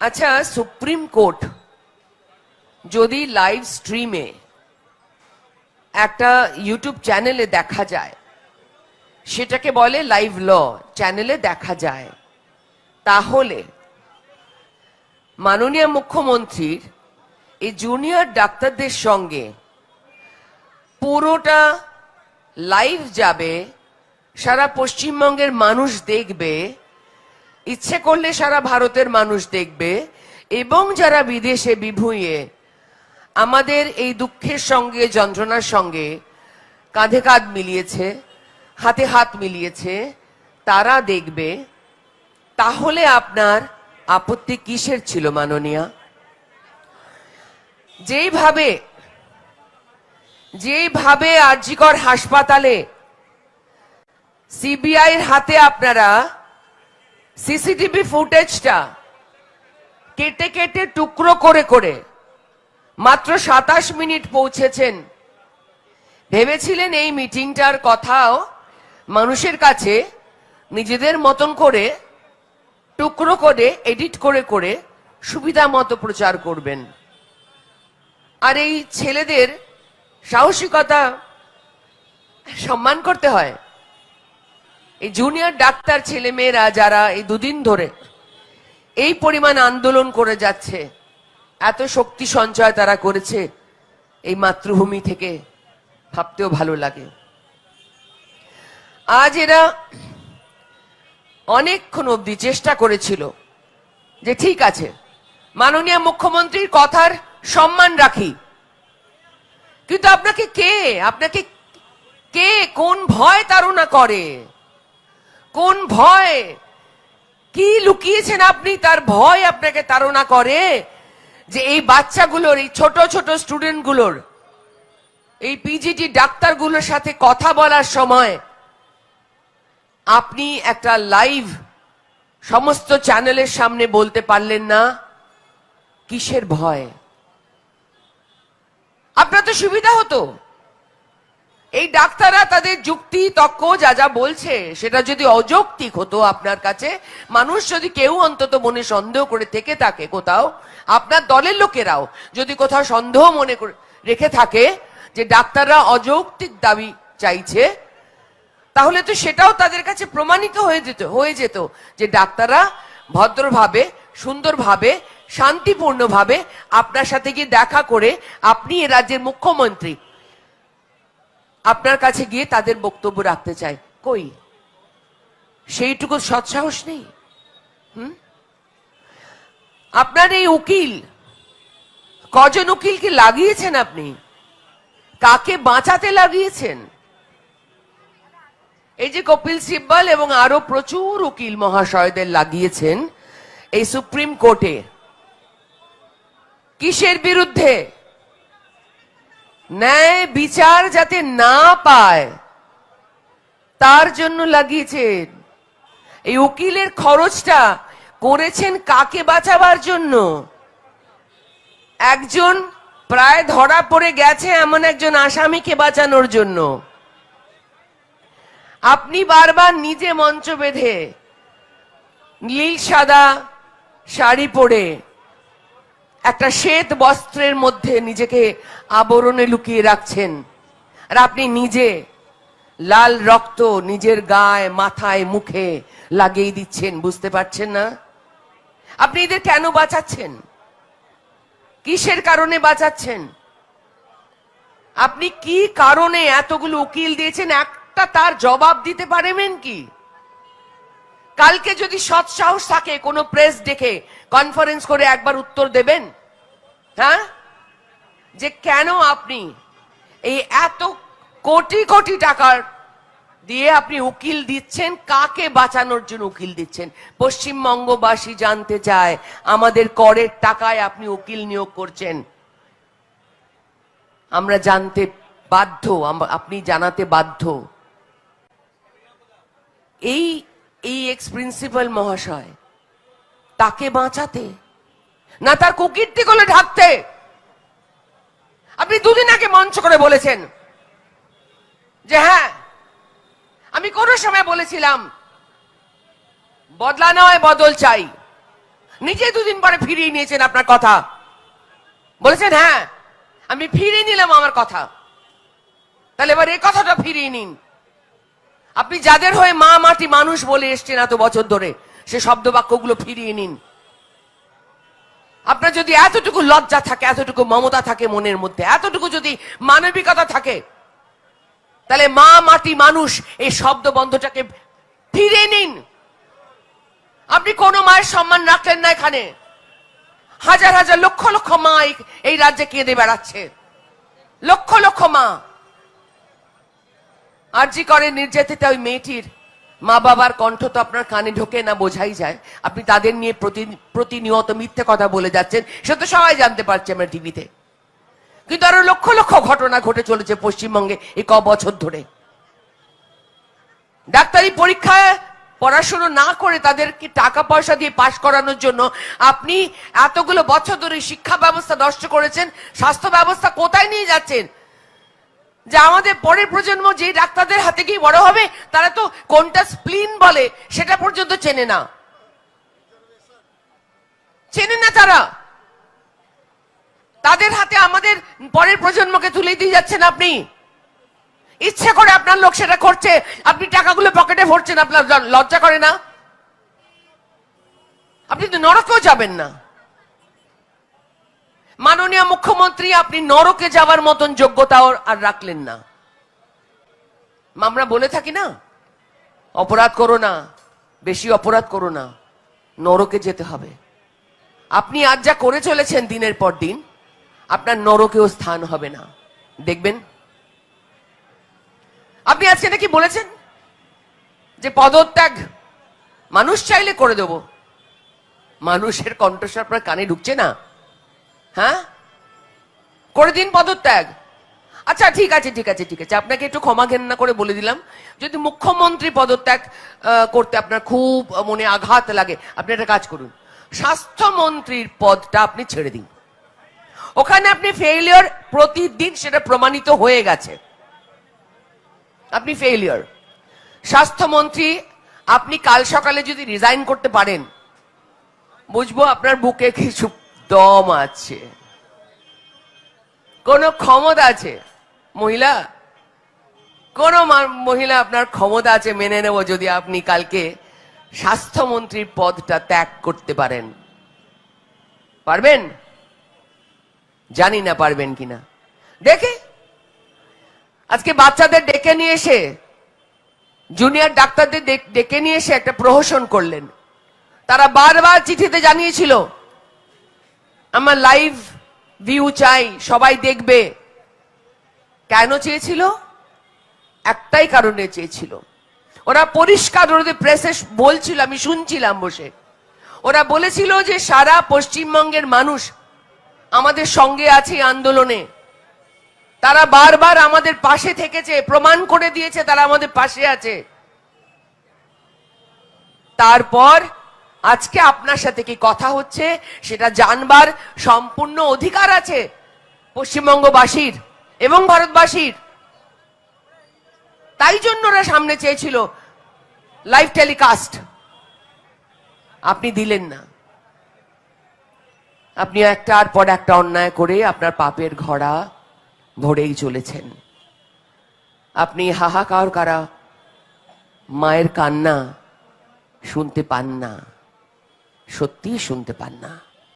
আচ্ছা supreme court, যদি live স্ট্রিমে একটা ইউটিউব চ্যানেলে দেখা যায়, সেটাকে বলে লাইভ ল চ্যানেলে দেখা যায়, তাহলে মাননীয় মুখ্যমন্ত্রীর এই জুনিয়র ডাক্তারদের সঙ্গে পুরোটা লাইভ যাবে, সারা পশ্চিমবঙ্গের মানুষ দেখবে ইচ্ছে করলে সারা ভারতের মানুষ দেখবে এবং যারা বিদেশে বিভুঁয়ে আমাদের এই দুঃখের সঙ্গে, যন্ত্রণার সঙ্গে কাঁধে কাঁধ মিলিয়েছে, হাতে হাত মিলিয়েছে, তারা দেখবে। তাহলে আপনার আপত্তি কিসের ছিল মাননীয়া? যেইভাবে যেইভাবে আরজিকর হাসপাতালে সিবিআই এর হাতে আপনারা সিসিটিভি ফুটেজটা কেটে কেটে টুকরো করে করে মাত্র সাতাশ মিনিট পৌঁছেছেন। ভেবেছিলেন এই মিটিংটার কথাও মানুষের কাছে নিজেদের মতন করে টুকরো করে, এডিট করে করে সুবিধা মতো প্রচার করবেন। আর এই ছেলেদের সাহসিকতা সম্মান করতে হয়। এই জুনিয়র ডাক্তার ছেলে মেয়েরা যারা এই দুদিন ধরে এই পরিমাণ আন্দোলন করে যাচ্ছে, এত শক্তি সঞ্চয় তারা করেছে, এই মাতৃভূমি থেকে ভাবতেও ভালো লাগে। আজ এরা অনেকক্ষণ অবধি চেষ্টা করেছিল যে ঠিক আছে, মাননীয় মুখ্যমন্ত্রীর কথার সম্মান রাখি। কিন্তু আপনাকে কে? আপনাকে কে কোন ভয় তাড়না করে? কোন ভয়? কি লুকিয়েছেন আপনি? তার ভয় আপনাকে তাড়না করে যে এই বাচ্চাগুলোর, এই ছোট ছোট স্টুডেন্টগুলোর এই পিজিটি ডাক্তারগুলোর সাথে কথা বলার সময় আপনি একটা লাইভ সমস্ত চ্যানেলের সামনে বলতে পারলেন না, কিসের ভয়? আপনার তো সুবিধা হতো। এই ডাক্তাররা তাদের যুক্তি, তক্ক, যা যা বলছে, সেটা যদি অযৌক্তিক হতো আপনার কাছে, মানুষ যদি কেউ অন্তত মনে সন্দেহ করে থেকে থাকে কোথাও, আপনার দলের লোকেরাও যদি কোথাও সন্দেহ মনে করে রেখে থাকে যে ডাক্তাররা অযৌক্তিক দাবি চাইছে, তাহলে তো সেটাও তাদের কাছে প্রমাণিত হয়ে যেত হয়ে যেত যে ডাক্তাররা ভদ্রভাবে, সুন্দরভাবে, শান্তিপূর্ণভাবে আপনার সাথে গিয়ে দেখা করে আপনি এ রাজ্যের মুখ্যমন্ত্রী। আপনার কাছে গিয়ে তাদের বক্তব্য রাখতে চায় কই? সেইটুকু সৎসাহস নেই? হুম? আপনার এই উকিল, কজন উকিলকে লাগিয়েছেন আপনি? কাকে বাঁচাতে লাগিয়েছেন? এই যে কপিল সিব্বল এবং আরও প্রচুর উকিল মহাশয়দের লাগিয়েছেন, এই সুপ্রিম কোর্টে, কিসের বিরুদ্ধে? ন্যায় বিচার যাতে না পায়, তার জন্য লাগিয়েছেন এই উকিলের খরচটা করেছেন কাকে বাঁচাবার জন্য? একজন প্রায় ধরা পড়ে গেছে এমন একজন আসামিকে বাঁচানোর জন্য। আপনি বারবার নিজে মঞ্চ বেঁধে, নীল সাদা শাড়ি পরে একটা শ্বেত বস্ত্রের মধ্যে নিজেকে আবরণে লুকিয়ে রাখছেন। আর আপনি নিজে লাল রক্ত নিজের গায়ে, মাথায়, মুখে লাগিয়ে দিচ্ছেন, বুঝতে পারছেন না? আপনি এদের কেন বাঁচাচ্ছেন? কিসের কারণে বাঁচাচ্ছেন? আপনি কি কারণে এতগুলো উকিল দিয়েছেন? একটা তার জবাব দিতে পারবেন কি? কালকে যদি সৎ সাহস থাকে, কোনো প্রেস ডেকে কনফারেন্স করে একবার উত্তর দেবেন? হ্যাঁ? যে কেন আপনি এই এত কোটি কোটি টাকার দিয়ে আপনি উকিল দিচ্ছেন? কাকে বাঁচানোর জন্য উকিল দিচ্ছেন? পশ্চিমবঙ্গবাসী জানতে চায়, আমাদের করের টাকায় আপনি উকিল নিয়োগ করছেন। আমরা জানতে বাধ্য আপনি জানাতে বাধ্য। এই এই এক্স প্রিন্সিপাল মহাশয়, তাকে বাঁচাতে, না তার কুকীর্তি গুলো ঢাকতে। আপনি দুদিন আগে মঞ্চ করে বলেছেন যে হ্যাঁ আমি কোন সময় বলেছিলাম, বদলা নয়, বদল চাই। নিজে দুদিন পরে ফিরিয়ে নিয়েছেন আপনার কথা। বলেছেন হ্যাঁ আমি ফিরিয়ে নিলাম আমার কথা। তাহলে এবার এই কথাটা ফিরিয়ে নিন। আপনি যাদের হয়ে মা মাটি মানুষ বলে এসছেন এত বছর ধরে, সে শব্দ বাক্যগুলো ফিরিয়ে নিন। আপনার যদি এতটুকু লজ্জা থাকে, এতটুকু মমতা থাকে মনের মধ্যে, এতটুকু যদি মানবিকতা থাকে, তাহলে মা মাটি মানুষ এই শব্দ বন্ধটাকে ফিরে নিন। আপনি কোন মায়ের সম্মান রাখলেন না এখানে। হাজার হাজার লক্ষ লক্ষ মা এই- এই রাজ্যে কেঁদে বেড়াচ্ছে। লক্ষ লক্ষ মা। আরজি করে নির্যাতিতা ওই মেয়েটির। মা বাবার কণ্ঠ তো আপনার কানে ঢোকে না, বোঝাই যায়। আপনি তাদের নিয়ে প্রতি- প্রতিনিয়ত মিথ্যে কথা বলে যাচ্ছেন সে তো সবাই জানতে পারছে আমরা টিভিতে। কিন্তু আরও লক্ষ লক্ষ ঘটনা ঘটে চলেছে পশ্চিমবঙ্গে এই ক বছর ধরে। ডাক্তারি পরীক্ষায় পড়াশোনা না করে তাদেরকে টাকা পয়সা দিয়ে পাশ করানোর জন্য আপনি এতগুলো বছর ধরে শিক্ষা ব্যবস্থা নষ্ট করেছেন, স্বাস্থ্য ব্যবস্থা কোথায় নিয়ে যাচ্ছেন? যে আমাদের পরের প্রজন্ম যে ডাক্তারদের হাতে গিয়ে বড় হবে, তারা তো কোনটা স্প্লিন বলে সেটা পর্যন্ত চেনে না। চেনে না তারা। তাদের হাতে আমাদের পরের প্রজন্মকে তুলে দিয়ে যাচ্ছেন আপনি। ইচ্ছে করে আপনার লোক সেটা করছে, আপনি টাকাগুলো পকেটে ভরছেন, আপনার লজ্জা করে না। আপনি তো নরকেও যাবেন না। মাননীয় মুখ্যমন্ত্রী, আপনি নরকে যাওয়ার মতন যোগ্যতাও আর রাখলেন না। আমরা বলে থাকি না, অপরাধ করো না, বেশি অপরাধ করো না, নরকে যেতে হবে। আপনি আজ যা করে চলেছেন দিনের পর দিন, আপনার নরকেও স্থান হবে না। দেখবেন? আপনি আজকে নাকি বলেছেন? যে পদত্যাগ মানুষ চাইলে করে দেব। মানুষের কণ্ঠস্বর আপনার কানে ঢুকছে না। হ্যাঁ? করে দিন পদত্যাগ। আচ্ছা ঠিক আছে ঠিক আছে ঠিক আছে। আপনাকে একটু ক্ষমা ঘেন্না করে বলে দিলাম। যদি মুখ্যমন্ত্রী পদত্যাগ করতে আপনার খুব মনে আঘাত লাগে, আপনি একটা কাজ করুন। স্বাস্থ্যমন্ত্রীর পদটা আপনি ছেড়ে দিন। ওখানে আপনি ফেইলিয়র প্রতিদিন সেটা প্রমাণিত হয়ে গেছে। আপনি ফেইলিয়র স্বাস্থ্যমন্ত্রী, আপনি কাল সকালে যদি রিজাইন করতে পারেন, বুঝব আপনার বুকে কিছু দম আছে। কোন ক্ষমতা আছে? মহিলা? কোন মহিলা আপনার ক্ষমতা আছে মেনে নেব যদি আপনি কালকে স্বাস্থ্যমন্ত্রীর পদটা ত্যাগ করতে পারেন। পারবেন? জানি না পারবেন কিনা। দেখে। আজকে বাচ্চাদের ডেকে নিয়ে এসে, জুনিয়র ডাক্তারদের ডেকে নিয়ে এসে একটা প্রহসন করলেন। তারা বারবার চিঠিতে জানিয়েছিল আমার লাইভ ভিউ চাই, সবাই দেখবে। কেন চেয়েছিল? একটাই কারণে চেয়েছিল। ওরা পরিষ্কার ওদের প্রেসে বলছিল, আমি শুনছিলাম বসে। ওরা বলেছিল যে সারা পশ্চিমবঙ্গের মানুষ আমাদের সঙ্গে আছে আন্দোলনে। তারা বারবার আমাদের পাশে থেকেছে, প্রমাণ করে দিয়েছে তারা আমাদের পাশে আছে। তারপর আজকে আপনার সাথে কি কথা হচ্ছে? সেটা জানবার সম্পূর্ণ অধিকার আছে পশ্চিমবঙ্গবাসীর এবং ভারতবাসীর। তাই জন্য ওরা সামনে চেয়েছিল লাইভ টেলিকাস্ট আপনি দিলেন না। আপনি একটার পর একটা অন্যায় করে আপনার পাপের ঘোড়া ভরেই চলেছেন। আপনি হাহাকার কারা? মায়ের কান্না শুনতে পান না। সত্যি শুনতে পান না।